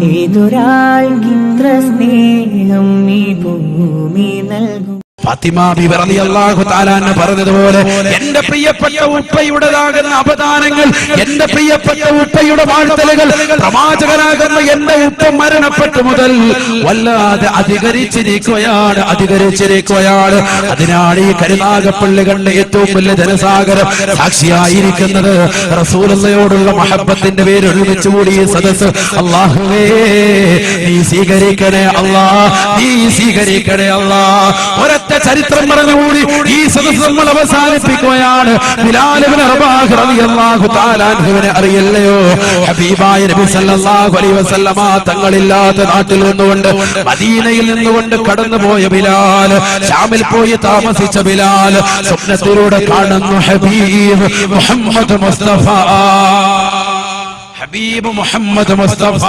ഏതൊരാൾക്കിത്ര സ്നേഹം ഈ ഭൂമി നൽകും? പറഞ്ഞതുപോലെ എന്റെ പ്രിയപ്പെട്ട ഉപ്പയുടേതാകുന്ന അപദാനങ്ങൾ എന്റെ പ്രിയപ്പെട്ട ഉപ്പയുടെ വാഴ്ത്തലുകൾ പ്രവാചകനാകുന്ന എന്റെ ഉപ്പ മരണപ്പെട്ടു മുതൽ വല്ലാതെ അധികരിച്ചിരിക്കുകയാണ് അധികരിച്ചിരിക്കുകയാണ്. അതിനാണ് ഈ കരുനാഗപ്പള്ളികളുടെ ഏറ്റവും വലിയ ജനസാഗരം സാക്ഷിയായിരിക്കുന്നത്. റസൂലയോടുള്ള മഹബത്തിന്റെ പേര് ഒരുമിച്ച് കൂടി ഈ സദസ് അള്ളാഹുവേ നീ സ്വീകരിക്കണേ അള്ളാ നീ സ്വീകരിക്കണേ അള്ളാ ഒരൊറ്റ ചരിത്രം പറഞ്ഞുകൂടി ഈ സദസ് നമ്മൾ അവസാനിപ്പിക്കുകയാണ്. അറിയില്ലയോ? ഹബീബായ നബി സല്ലല്ലാഹു അലൈഹി വസല്ലമ തങ്ങളില്ലാത്ത നാട്ടിൽ നിന്നുകൊണ്ട് മദീനയിൽ നിന്നുകൊണ്ട് കടന്നുപോയ ബിലാൽ ഷാമിൽ പോയി താമസിച്ച ബിലാൽ സ്വപ്നത്തിലൂടെ കാണുന്നു ഹബീബ് മുഹമ്മദ് മുസ്തഫ. ഹബീബ് മുഹമ്മദ് മുസ്തഫ.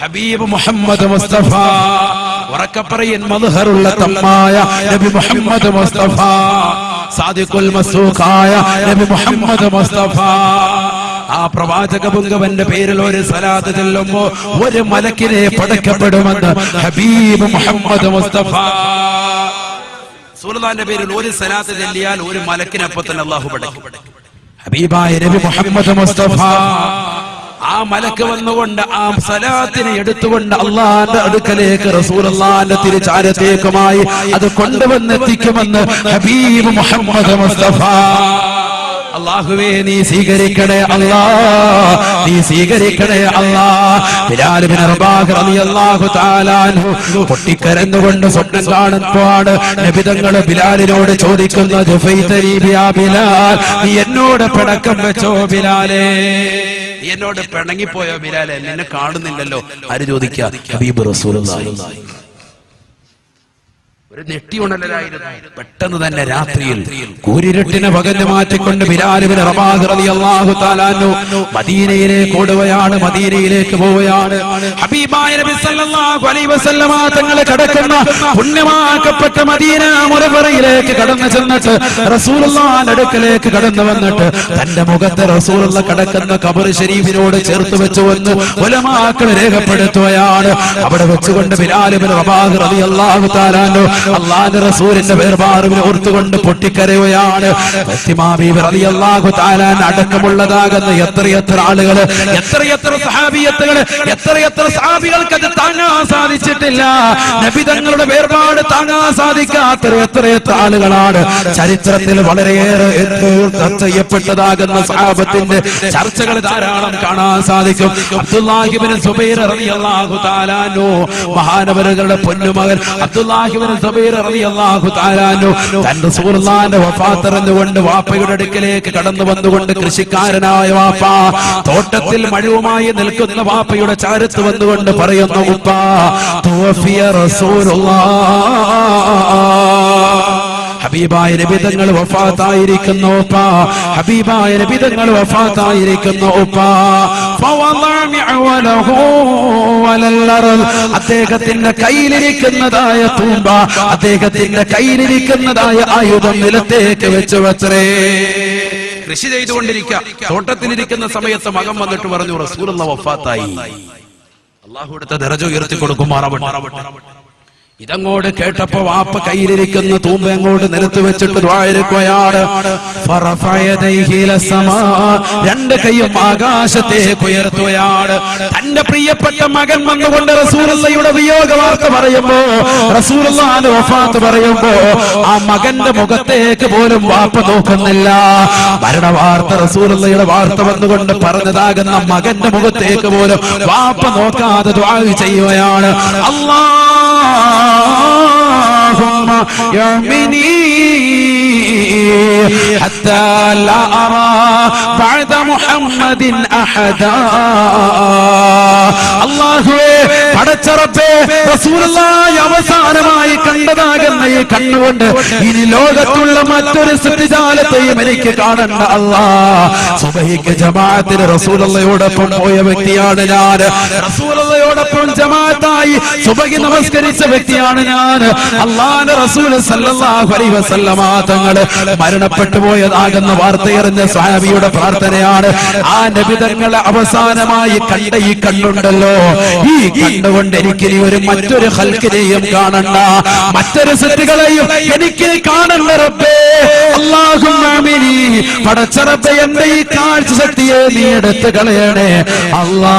ഹബീബ് മുഹമ്മദ് മുസ്തഫ. ഉറക്കപ്പറയൻ മധുഹറുള്ള തമ്മായ നബി മുഹമ്മദ് മുസ്തഫ സാദിഖുൽ മസൂഖായ നബി മുഹമ്മദ് മുസ്തഫ. ആ പ്രവാചക പുങ്കവന്റെ പേരിൽ ഒരു സലാത്ത് ചെല്ലുമ്പോ ഒരു മലക്കിനെ പടക്കപ്പെടുമെന്ന് ഹബീബ് മുഹമ്മദ് മുസ്തഫ. സൂലതാന്റെ പേരിൽ ഒരു സലാത്ത് ചെല്ലിയാൽ ഒരു മലക്കിനപ്പം തന്നെ അള്ളാഹു പടക്കും. ഹബീബായ നബി മുഹമ്മദ് മുസ്തഫ. ആ മലക്ക് വന്നുകൊണ്ട് ആ സലാത്തിനെ എടുത്തുകൊണ്ട് അള്ളാന്റെ അടുക്കലേക്ക് റസൂൽ അള്ളാന്റെ തിരിച്ചാരത്തേക്കുമായി അത് കൊണ്ടുവന്നെത്തിക്കുമെന്ന് ഹബീബ് മുഹമ്മദ് മുസ്തഫ. അള്ളാഹുവേ നീ സ്വീകരിക്കണേ അല്ലാ നീ സ്വീകരിക്കണേ അല്ലാ ബിലാൽ ബിൻ റബാഹ് റളിയല്ലാഹു തആല അൻഹു പൊട്ടിക്കരന്നുകൊണ്ട് സ്വപ്നം കാണുമ്പോഴാണ് നബിതങ്ങൾ ബിലാലിനോട് ചോദിക്കുന്നത് "ഫൈതനി ബിയാ ബിലാൽ നീ എന്നോട് പടക്കം വെച്ചോ ബിലാലേ? നീ എന്നോട് പിണങ്ങിപ്പോയോ ബിലാലെ നിന്നെ കാണുന്നില്ലല്ലോ. ആര് ചോദിക്കുക ഹബീബ് റസൂലുള്ളാഹി. ഒരു നെട്ടി ഉണരലായിരുന്നു പെട്ടെന്ന് തന്നെ രാത്രിയിൽ കൂരിരുട്ടിനെ പകൽ മാറ്റിക്കൊണ്ട് തആല അൻഹു മദീനയിലേക്ക് പോവുകയാണ്. തങ്ങളെ കടക്കുന്ന പുണ്യമാക്കപ്പെട്ട മദീന മുറവറയിലേക്ക് കടന്നു ചെന്നിട്ട് റസൂലുള്ളാഹിന്റെ അടുക്കലേക്ക് കടന്നു വന്നിട്ട് തന്റെ മുഖത്ത് റസൂലുള്ള കടക്കുന്ന ഖബർ ശരീഫിനോട് ചേർത്ത് വെച്ചു വന്ന് ഉലമാക്കൾ രേഖപ്പെടുത്തുകയാണ്. അവിടെ വെച്ചുകൊണ്ട് ബിലാലിബിൻ റബാഹ് റളിയല്ലാഹു തആല അൻഹു അള്ളാന്റെ റസൂലിന്റെ വേർപാറിവിനെ ഓർത്തുകൊണ്ട് പൊട്ടിക്കരയുകയാണ്. അടക്കമുള്ളതാകുന്ന എത്രയെത്ര ആളുകൾ എത്രയെത്ര സഹാബിയത്തുകൾ എത്രയെത്ര സഹാബികൾക്ക് അത് താങ്ങാൻ സാധിച്ചിട്ടില്ല. നബി തങ്ങളുടെ വേർപാട് താങ്ങാൻ സാധിക്കാത്ത എത്ര ആളുകളാണ്. ചരിത്രത്തിൽ വളരെയേറെ ചർച്ച ചെയ്യപ്പെട്ടതാകുന്ന സഹാബത്തിന്റെ ചർച്ചകൾ ധാരാളം കാണാൻ സാധിക്കും. അബ്ദുല്ലാഹിബിന് സുബൈർ റളിയല്ലാഹു അൻഹു മഹാനവരുകളുടെ പൊന്നുമകൻ അബ്ദുല്ലാഹിബിന് സുബൈർ റളിയല്ലാഹു അൻഹു തന്റെ റസൂലുള്ളാഹിന്റെ വഫാത്ത് അറിഞ്ഞുകൊണ്ട് വാപ്പയുടെ അടുക്കലേക്ക് കടന്നു വന്നുകൊണ്ട് കൃഷിക്കാരനായ വാപ്പ തോട്ടത്തിൽ മഴവുമായി നിൽക്കുന്ന വാപ്പയുടെ ചാരത്ത് വന്നുകൊണ്ട് പറയുന്നു ഉപ്പ തുവഫിയ റസൂലുള്ളാഹ്. ഹബീബായ നബിതങ്ങൾ വഫാത്തായിരിക്കുന്നു ഉപ്പ. ഹബീബായ നബിതങ്ങൾ വഫാത്തായിരിക്കുന്നു ഉപ്പ. അദ്ദേഹത്തിന്റെ കയ്യിലിരിക്കുന്നതായ തൂമ്പ അദ്ദേഹത്തിന്റെ കയ്യിലിരിക്കുന്നതായ ആയുധം നിലത്തേക്ക് വെച്ച് വച്ചറേ കൃഷി ചെയ്തുകൊണ്ടിരിക്കുക തോട്ടത്തിലിരിക്കുന്ന സമയത്ത് മകം വന്നിട്ട് പറഞ്ഞു റസൂലുള്ള വഫാത്തായി. അള്ളാഹു എടുത്ത ദരജ ഉയർത്തി കൊടുക്കുമാറാവട്ടെ ഇതങ്ങോട്ട് കേട്ടപ്പോ വാപ്പ കയ്യിലിരിക്കുന്ന തൂമ്പ അങ്ങോട്ട് നിലത്ത് വെച്ചിട്ട് രണ്ട് കൈയും ആകാശത്തേക്ക് ഉയർത്തുകയാണ്. തന്റെ പ്രിയപ്പെട്ട മകൻ വന്നുകൊണ്ട് റസൂലുള്ളയുടെ വിയോഗ വാർത്ത പറയുമ്പോ റസൂലുള്ളാന്റെ വഫാത്ത് പറയുമ്പോ ആ മകന്റെ മുഖത്തേക്ക് പോലും വാപ്പ നോക്കുന്നില്ല. മരണ വാർത്ത റസൂലുള്ളയുടെ വാർത്ത വന്നുകൊണ്ട് പറഞ്ഞതാകുന്ന മകന്റെ മുഖത്തേക്ക് പോലും വാപ്പ നോക്കാതെ ചെയ്യുകയാണ്. അല്ലാ اللهم يعمني حتى لا أرى بعد محمد أحدا അള്ളാഹുവേ പടച്ചറപ്പേ റസൂലുള്ളാഹി അവസാനമായി കണ്ടതാകുന്ന ഈ കണ്ണുകൊണ്ട് ഇനി ലോകത്തുള്ള മറ്റൊരു സൃഷ്ടിജാലത്തെയും എനിക്ക് കാണണ്ട അല്ലാ സുബഹിക്ക് ജമാഅത്തിന് റസൂലയോടൊപ്പം പോയ വ്യക്തിയാണ് ഞാൻ റസൂലയോടൊപ്പം ജമാഅത്തായി സുബഹി നമസ്കരിച്ച വ്യക്തിയാണ് ഞാൻ അള്ളാന്റെ റസൂൽ സല്ലല്ലാഹു അലൈഹി വസല്ലമ തങ്ങള് മരണപ്പെട്ടു പോയതാകുന്ന വാർത്തയറിഞ്ഞ സ്വാമിയുടെ പ്രാർത്ഥനയാണ്. ആ നബിതങ്ങളെ അവസാനമായി കണ്ട ഈ കണ്ണുണ്ടല്ലോ. ഈ കണ്ണുകൊണ്ട് എനിക്ക് ഒരു മറ്റൊരു ഹൽക്കിനെയും കാണണ്ട. മറ്റൊരു സൃഷ്ടികളെയും എനിക്ക് കാണണ്ട റബ്ബേ. എന്റെ ഈ കാഴ്ച ശക്തിയെ നീ എടുത്തു കളയണേ. ദുആ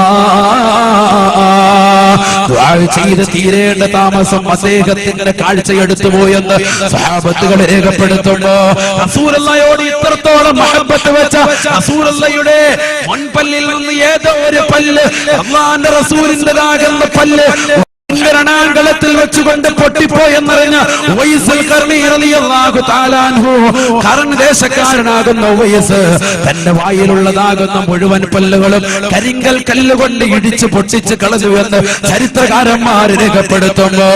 ചെയ്ത് തീരേണ്ട താമസം അദ്ദേഹത്തിന്റെ കാഴ്ചയെടുത്തു പോയെന്ന് സഹാബത്തുകൾ രേഖപ്പെടുത്തുമ്പോ ഇത്രത്തോളം മഹബത്ത് വെച്ച റസൂലയുടെ മുൻപല്ലിൽ നിന്ന് ഏതോ ഒരു പല്ല് അള്ളാന്റെ റസൂലിന്റെതാകുന്ന പല്ല് രണാങ്കളത്തിൽ വെച്ചുകൊണ്ട് പൊട്ടിപ്പോയെന്നറിഞ്ഞ ഖർൺ ദേശക്കാരനാകുന്ന വയസ്സ് തന്റെ വായിലുള്ളതാകുന്ന മുഴുവൻ പല്ലുകളും കരിങ്കൽ കല്ലുകൊണ്ട് ഇടിച്ച് പൊട്ടിച്ച് കളഞ്ഞു എന്ന് ചരിത്രകാരന്മാർ രേഖപ്പെടുത്തുമ്പോ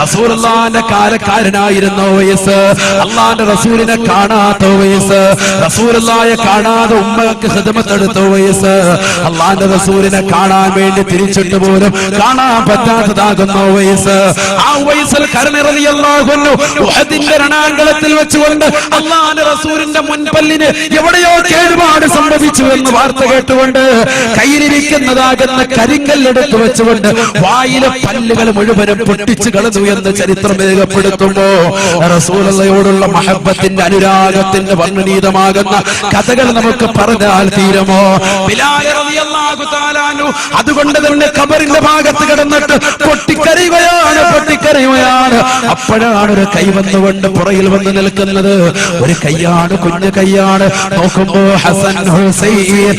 റസൂലുള്ളാന്റെ കാലക്കാരനായിരുന്ന വയസ്സ് അള്ളാന്റെ റസൂലിനെ കാണാത്ത വയസ്സ് റസൂലായ കാണാതെ ഉമ്മക്ക് ഹൃദമത്തെടുത്ത വയസ്സ് അള്ളാന്റെ റസൂലിനെ കാണാൻ വേണ്ടി തിരിച്ചിട്ട് പോലും കാണാൻ പറ്റാത്തതാകുന്ന വയസ്സ്. ആ വയസ്സിൽ കരണിറങ്ങിയല്ലാകുന്നു ഉഹദിന്റെ രണാങ്കളത്തിൽ വെച്ചുകൊണ്ട് അള്ളാന്റെ റസൂലിന്റെ മുൻപല്ലിന് എവിടെയോ കേടുപാട് സംഭവിച്ചു എന്ന് വാർത്ത കേട്ടുകൊണ്ട് കയ്യിലിരിക്കുന്നതാകുന്ന കരിങ്കല്ലെടുത്ത് വെച്ചുകൊണ്ട് വായിലെ പല്ലുകൾ മുഴുവനും പൊട്ടിച്ചു കളഞ്ഞു എന്ന് ചരിത്രം രേഖപ്പെടുത്തുമ്പോ റസൂലയോടുള്ള മഹബത്തിന്റെ അനുരാഗത്തിന്റെ വർണനീതമാകുന്ന കഥകൾ നമുക്ക് പറഞ്ഞാൽ തീരമോ? അതുകൊണ്ട് തന്നെ കബറിന്റെ ഭാഗത്ത് കിടന്നിട്ട് പൊട്ടിക്കരയുകയാണ് പൊട്ടിക്കരയുകയാണ് അപ്പോഴാണ് ഒരു കൈ വന്നുകൊണ്ട് പുറയിൽ വന്ന് നിൽക്കുന്നത്. ഒരു കൈയാണ് കുഞ്ഞു കൈയാണ്. നോക്കുമ്പോ ഹസൻ ഹുസൈൻ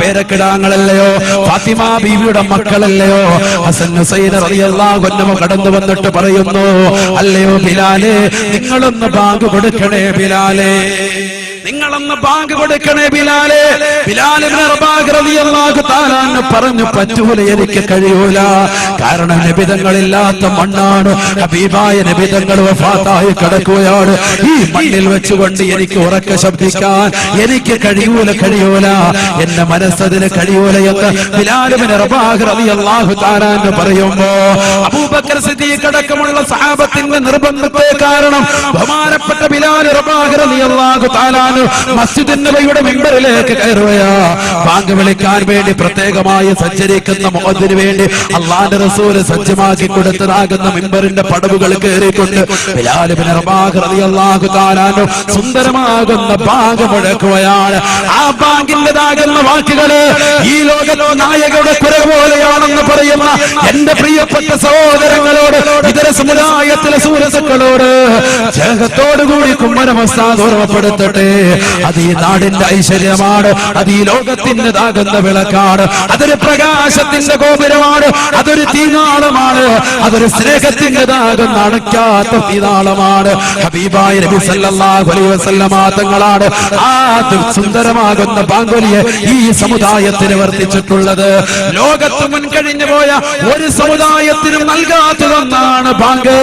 പേരക്കിടാങ്ങളല്ലയോ? ഫാത്തിമ ബീവിയുടെ മക്കളല്ലയോ? ഹസൻ ഹുസൈൻ റളിയല്ലാഹു അൻഹു കടന്നു വന്നിട്ട് പറയുന്നു അല്ലയോ ബിലാലെ നിങ്ങളൊന്ന് ബാങ്ക് കൊടുക്കണേ ബിലാലെ. നിങ്ങളൊന്ന് ബാങ്ക് കൊടുക്കണേ ബിലാലെ. ബിലാലിന് പറഞ്ഞു പറ്റൂല എനിക്ക് കഴിയൂല. കാരണം നിബിധങ്ങളില്ലാത്ത മണ്ണാണ്. ഹബീബായ നബിതങ്ങൾ വഫാത്തായി കിടക്കുകയാണ്. ഈ മണ്ണിൽ വെച്ചുകൊണ്ട് എനിക്ക് ഉറക്ക ശബ്ദിക്കാൻ എനിക്ക് കഴിയൂല കഴിയൂല. എന്റെ മനസ്സതിന് കഴിയൂല എന്ന് ബിലാലിന് റബാഹു താരാന്ന് പറയുമ്പോ അബൂബക്കർ സിദ്ദീഖ് സഹാബത്തിന്റെ നിർബന്ധത്തെ കാരണം ബഹുമാനപ്പെട്ട ബിലാൽ റബാഹു താലാന് മസ്ജിദ് നബിയുടെ മെമ്പറിലേക്ക് കയറുകയാ. ബാങ്ക് വിളിക്കാൻ വേണ്ടി പ്രത്യേകമായി സഞ്ചരിക്കുന്ന മുഖത്തിന് വേണ്ടി അള്ളാന്റെ റസൂൽ സജ്ജമാക്കി കൊടുത്തതാകുന്ന മെമ്പറിന്റെ പടവുകൾ കയറിക്കൊണ്ട് സുന്ദരമാകുന്ന ബാങ്ക് മുഴക്കുകയാണ്. ആ ബാങ്കിന്റേതാകുന്ന വാക്കുകൾ ഈ ലോകത്തോ നായകയുടെ കുര പോലെയാണെന്ന് പറയുന്ന എന്റെ പ്രിയപ്പെട്ട സഹോദരങ്ങളോട് ഇതര സമുദായത്തിലെ സൂരസുക്കളോട് ജഗത്തോടുകൂടി കുമ്മനമസ്താദ് ഓർമ്മപ്പെടുത്തട്ടെ. അത് ഈ നാടിന്റെ ഐശ്വര്യമാണ് അത് ഈ ലോകത്തിന്റെതാകുന്ന വിളക്കാണ് അതൊരു പ്രകാശത്തിന്റെ ഗോപുരമാണ് അതൊരു തീനാളമാണ് അതൊരു സ്നേഹത്തിന്റെ താകുന്ന അണയ്ക്കാത്ത തീനാളമാണ്. ഹബീബായ നബി സല്ലല്ലാഹു അലൈഹി ആ സുന്ദരമാകുന്ന പാങ്കുലിയെ ഈ സമുദായത്തിന് വർത്തിച്ചിട്ടുള്ളത്. ലോകത്ത് മുൻകഴിഞ്ഞു പോയ ഒരു സമുദായത്തിനും നൽകാത്തതെന്നാണ് ബാങ്ക്.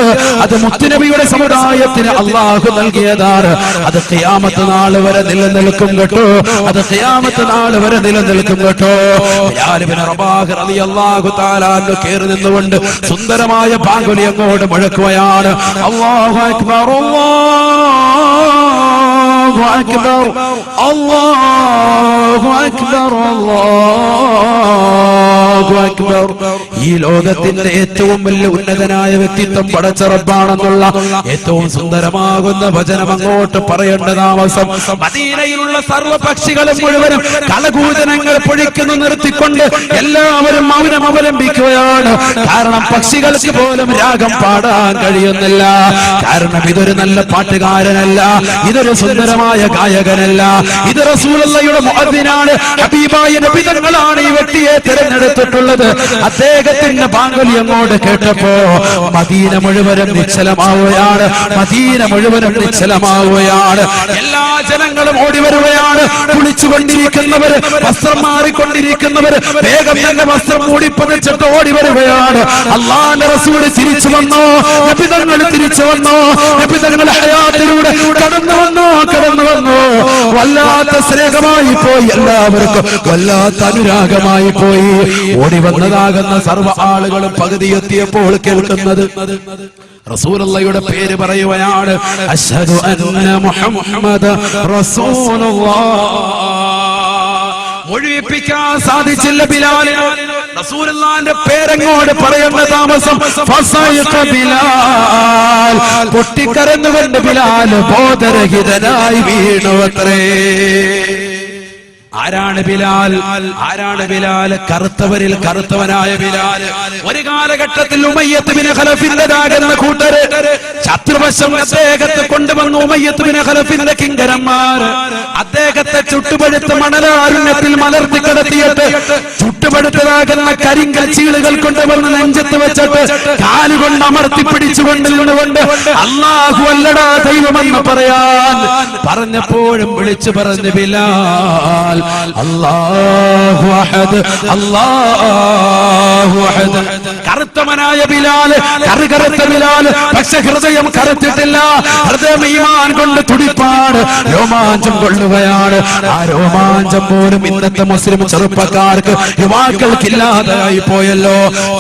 അത് മുത്തുനബിയുടെ സമുദായത്തിന് അള്ളാഹു നൽകിയതാണ്. അത് ക്യാമത്ത് നാൾ വരെ നിലനിൽക്കും കേട്ടോ. അത് ഖിയാമത്ത് നാൾ വരെ നിലനിൽക്കും കേട്ടോ. കേറി നിന്നുകൊണ്ട് സുന്ദരമായ പാങ്കുലി അങ്ങോട്ട് മുഴക്കുകയാണ്. അള്ളാഹു അക്ബർ അല്ലാഹു അക്ബർ الله അക്ബർ الله അക്ബർ ഈ ലോകത്തിന്റെ ഏറ്റവും വലിയ ഉന്നതനായ വ്യക്തിത്വം പടച്ച റബ്ബാണെന്നുള്ള ഏറ്റവും സുന്ദരമാകുന്ന വചനം അങ്ങോട്ട് പറയേണ്ട താമസം. മദീനയിലുള്ള സർവ പക്ഷികളും മുഴുവനും കലകൂചനങ്ങൾ പൊഴിക്കുന്നു നിർത്തിക്കൊണ്ട് എല്ലാവരും മൗനം അവലംബിക്കുകയാണ്. കാരണം പക്ഷികൾക്ക് പോലും രാഗം പാടാൻ കഴിയുന്നില്ല. കാരണം ഇതൊരു നല്ല പാട്ടുകാരനല്ല ഇതൊരു സുന്ദരമായ ഗായകനല്ല. ഇത് റസൂലയുടെ മുഅദ്ദിനാണ്. ഹബീബായ നബിതങ്ങളാണ് ഈ വ്യക്തിയെ തിരഞ്ഞെടുത്തിട്ടുള്ളത്. അദ്ദേഹത്തിന്റെ പാങ്കലി അങ്ങോട്ട് കേട്ടപ്പോ മദീന മുഴുവനും നിശ്ചലമാവുകയാണ്. മദീന മുഴുവനും നിശ്ചലമാവുകയാണ്. എല്ലാ ജനങ്ങളും ഓടി വരുകയാണ്. കുളിച്ചുകൊണ്ടിരിക്കുന്നവര് വസ്ത്രം മാറിക്കൊണ്ടിരിക്കുന്നവർ വേഗം തന്നെ വസ്ത്രം മൂടിപ്പതിച്ചിട്ട് ഓടി വരികയാണ്. അള്ളാന്റെ റസൂൽ തിരിച്ചു വന്നോ? നബിതങ്ങൾ തിരിച്ചു വന്നോ? നബിതങ്ങൾ ഹയാത്തിലൂടെ കടന്നു വന്നോ? കടന്നു വന്നു. വല്ലാത്ത സ്നേഹമായി പോയി എല്ലാവർക്കും. വല്ലാത്ത അനുരാഗമായി പോയി. ഓടി വന്നതാകുന്ന സർവ ആളുകളും പകുതി എത്തിയപ്പോൾ കേൾക്കുന്നത് റസൂലുള്ളയുടെ പേര് പറയുകയാണ് അഷ്ഹദു അന്ന മുഹമ്മദ് റസൂലുള്ളാഹ് മുഴുവിപ്പിക്കാൻ സാധിച്ചില്ല ബിലാലിന്. റസൂലുള്ളാന്റെ പേരങ്ങോട് പറയുന്ന താമസം? ബിലാൽ. പൊട്ടിക്കരന്നുകൊണ്ട് ബിലാൽ ബോധരഹിതനായി വീണു അത്രേ. ആരാണ് ബിലാൽ? ആരാണ് ബിലാൽ? കറുത്തവരിൽ കറുത്തവനായ ബിലാൽ. ഒരു കാലഘട്ടത്തിൽ ഉമയ്യത്തുബിന് ഖലഫിന്റെതാകുന്ന കൂട്ടര് ശത്രുവശം അദ്ദേഹത്തെ കൊണ്ടുവന്നു ഉമയ്യത്തുബിന് ഖലഫിന്റെ കിങ്കരന്മാർ. അദ്ദേഹത്തെ ചുട്ടുപഴുത്ത മണലാരുണ്യത്തിൽ മലർത്തി കിടത്തിയിട്ട് ചുട്ടുപഴുത്തതാകുന്ന കരിങ്കൽ ചീളുകൾ കൊണ്ടുവന്ന് നെഞ്ചത്ത് വെച്ചിട്ട് കാലുകൊണ്ട് അമർത്തി പിടിച്ചുകൊണ്ട് നിന്നുകൊണ്ട് അള്ളാഹു അല്ലടാ ദൈവമെന്ന് പറയാൻ പറഞ്ഞപ്പോഴും വിളിച്ചു പറഞ്ഞു ബിലാൽ അല്ലാഹു അഹദ് അല്ലാഹു അഹദ് കറുത്തവനായ ബിലാൽ കറുകറുത്ത ബിലാൽ പക്ഷെ ഹൃദയം കറുത്തിട്ടില്ല. ഹൃദയം ഈമാൻ കൊണ്ട് തുടിപ്പാണ് രോമാഞ്ചം കൊള്ളുകയാണ്. ആ രോമാഞ്ചം പോലും ഇന്നത്തെ മുസ്ലിം ചെറുപ്പക്കാർക്ക് യുവാക്കൾക്കില്ലാതായി പോയല്ലോ.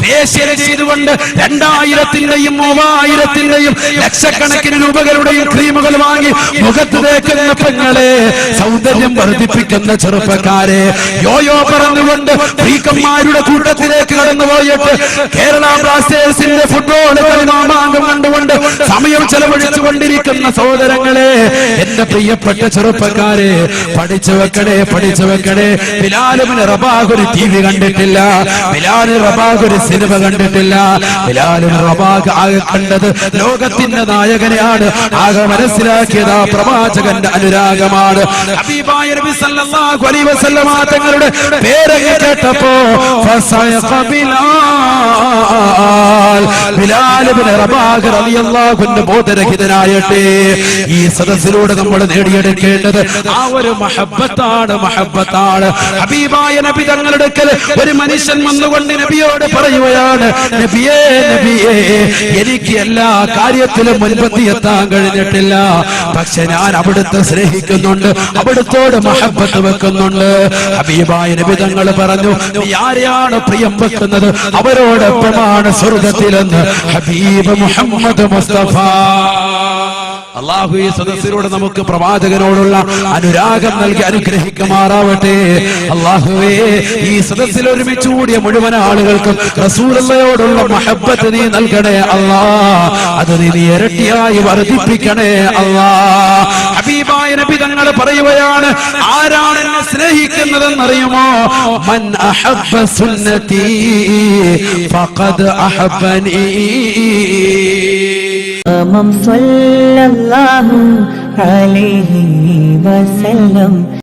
ദേശീയ ചെയ്തുകൊണ്ട് രണ്ടായിരത്തിന്റെയും മൂവായിരത്തിന്റെയും ലക്ഷക്കണക്കിന് രൂപകളുടെയും ക്രീമുകൾ വാങ്ങി മുഖത്ത് തേക്കുന്ന പെങ്ങളെ സൗന്ദര്യം വർദ്ധിപ്പിക്കുന്ന ചെറുപ്പക്കാരെ യോയോ പറഞ്ഞുകൊണ്ട് ഫ്രീക്കന്മാരുടെ കൂട്ടത്തിലേക്ക് കടന്നു പോയിട്ട് കേരള ബ്ലാസ്റ്റേഴ്സിന്റെ ഫുട്ബോൾ സമയം ചെലവഴിച്ചു കൊണ്ടിരിക്കുന്ന സഹോദരങ്ങളെ എന്റെ പ്രിയപ്പെട്ട ചെറുപ്പക്കാരെ പഠിച്ചു വെക്കണേ പഠിച്ചു വെക്കണേ. ബിലാലുമിന് റബാഗുരു ടി വി കണ്ടിട്ടില്ല. ബിലാലു റബാഗുരു സിനിമ കണ്ടിട്ടില്ല. ബിലാലു റബാഗ് ആകെ കണ്ടത് ലോകത്തിന്റെ നായകനെയാണ്. ആകെ മനസ്സിലാക്കിയത് ആ പ്രവാചകന്റെ അനുരാഗമാണ്. തങ്ങളുടെ പേരങ്ങ് കേട്ടപ്പോ ഫസയഖ ബിലാൽ. ബിലാൽ അൻഹു ബോധരഹിതനായട്ടെ ഈ സദസ്സിലൂടെ നമ്മൾ നേടിയെടുക്കേണ്ടത് ആ ഒരു മഹബത്താണ് മഹബത്താണ്. ഹബീബായ നബി തങ്ങളുടെ ഒരു മനുഷ്യൻ വന്നുകൊണ്ട് നബിയോട് പറയുകയാണ് നബിയേ നബിയേ എനിക്ക് എല്ലാ കാര്യത്തിലും മുൻപത്തി എത്താൻ കഴിഞ്ഞിട്ടില്ല. പക്ഷെ ഞാൻ അവിടുത്തെ സ്നേഹിക്കുന്നുണ്ട് അവിടുത്തോട് മഹബത്ത് വെക്കുന്നുണ്ട്. ഹബീബായ നബി തങ്ങൾ പറഞ്ഞു നീ ആരെയാണ് പ്രിയം വെക്കുന്നത്? അവരോടൊപ്പമാണ് സ്വർഗത്തിലെന്ന്. ഹബീബ് മുഹമ്മദ് മുസ്തഫ അള്ളാഹു ഈ സദസ്സിലൂടെ നമുക്ക് പ്രവാചകനോടുള്ള അനുരാഗം നൽകി അനുഗ്രഹിക്കുമാറാവട്ടെ. അള്ളാഹുവേ ഈ സദസ്സിൽ ഒരുമിച്ച് കൂടിയ മുഴുവൻ ആളുകൾക്കും റസൂലയോടുള്ള മഹബത്ത് നീ നൽകണേ അല്ലാ അത് നീ ഇരട്ടിയായി വർദ്ധിപ്പിക്കണേ അല്ലാ ഹബീബായ നബി തങ്ങൾ പറയുകയാണ് ആരാണ് എന്നെ സ്നേഹിക്കുന്നതെന്ന് അറിയുമോ മൻ അഹബ്ബ സുന്നതി ഫഖദ് അഹബ്ബനീ. صلى الله عليه وسلم